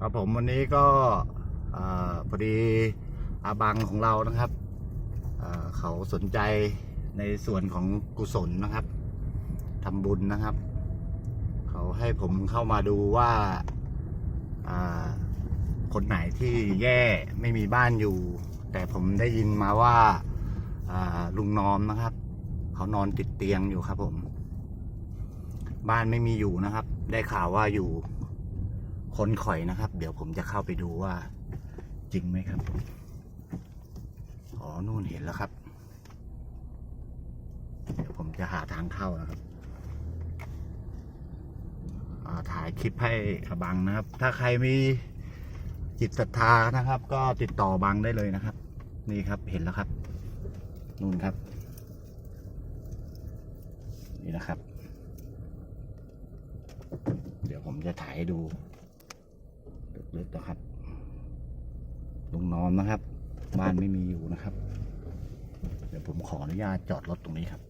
ครับผมวันนี้ก็อพอดีอาบังของเรานะครับเขาสนใจในส่วนของกุศลนะครับทำบุญนะครับ เขาให้ผมเข้ามาดูว่าคนไหนที่แย่ไม่มีบ้านอยู่ แต่ผมได้ยินมาว่าอ่าลุงนอมนะครับ เขานอนติดเตียงอยู่ครับผม บ้านไม่มีอยู่นะครับ ได้ข่าวว่าอยู่ คนข่อยนะครับ เดี๋ยวผมจะเข้าไปดูว่า จริงไหมครับอ๋อนู่นเห็นแล้วครับ เดี๋ยวผมจะหาทางเข้านะครับถ่ายคลิปให้บังนะครับ ถ้าใครมีจิตศรัทธานะครับ ก็ติดต่อบังได้เลยนะครับ นี่ครับเห็นแล้วครับ นู่นครับ นี่นะครับ เดี๋ยวผมจะถ่ายให้ดูลึกๆนะครับ ลุงนอมนะครับ บ้านไม่มีอยู่นะครับ เดี๋ยวผมขออนุญาตจอดรถตรงนี้ครับ